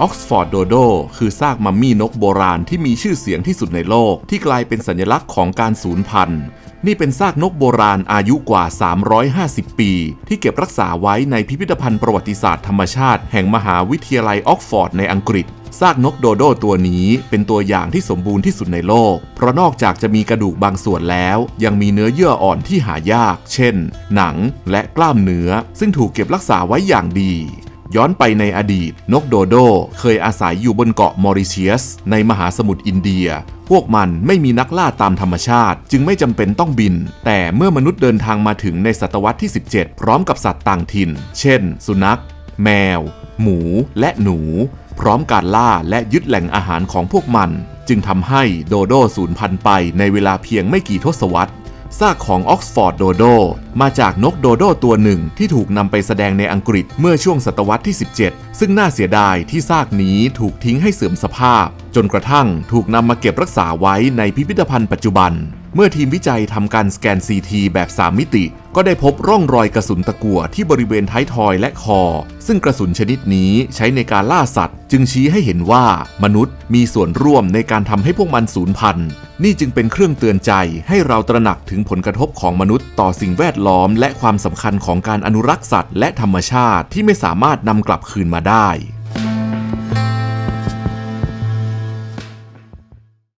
ออกซฟอร์ดโดโดคือซากมัมมี่นกโบราณที่มีชื่อเสียงที่สุดในโลก ที่กลายเป็นสัญลักษณ์ของการสูญพันธุ์ นี่เป็นซากนกโบราณอายุกว่า 350 ปี ที่เก็บรักษาไว้ในพิพิธภัณฑ์ประวัติศาสตร์ธรรมชาติ แห่งมหาวิทยาลัยออกฟอร์ดในอังกฤษซากนกโดโดตัวนี้เป็นตัวอย่างที่สมบูรณ์ที่สุดในโลก เพราะนอกจากจะมีกระดูกบางส่วนแล้ว ยังมีเนื้อเยื่ออ่อนที่หายาก เช่น หนังและกล้ามเนื้อ ซึ่งถูกเก็บรักษาไว้อย่างดี ย้อนไปในอดีต นกโดโดเคยอาศัยอยู่บนเกาะมอริเชียส ในมหาสมุทรอินเดีย พวกมันไม่มีนักล่าตามธรรมชาติ จึงไม่จำเป็นต้องบิน แต่เมื่อมนุษย์เดินทางมาถึงในศตวรรษที่ 17 พร้อมกับสัตว์ต่างถิ่น เช่น สุนัข แมว หมู และหนู พร้อมการล่าและยึดแหล่งอาหารของพวกมัน จึงทำให้โดโดสูญพันธุ์ไปในเวลาเพียงไม่กี่ทศวรรษ ซากของออกซฟอร์ดโดโดมาจากนกโดโดตัวหนึ่งที่ถูกนำไปแสดงในอังกฤษเมื่อช่วงศตวรรษที่ 17 ซึ่งน่าเสียดายที่ซากนี้ถูกทิ้งให้เสื่อมสภาพ จนกระทั่งถูกนำมาเก็บรักษาไว้ในพิพิธภัณฑ์ปัจจุบัน เมื่อทีมวิจัยทำการสแกน CT แบบ 3 มิติ ก็ได้พบร่องรอยกระสุนตะกั่วที่บริเวณท้ายทอยและคอ ซึ่งกระสุนชนิดนี้ใช้ในการล่าสัตว์ จึงชี้ให้เห็นว่ามนุษย์มีส่วนร่วมในการทำให้พวกมันสูญพันธุ์ นี่จึงเป็นเครื่องเตือนใจให้เราตระหนักถึงผลกระทบของมนุษย์ต่อสิ่งแวดล้อม และความสำคัญของการอนุรักษ์สัตว์และธรรมชาติที่ไม่สามารถนำกลับคืนมาได้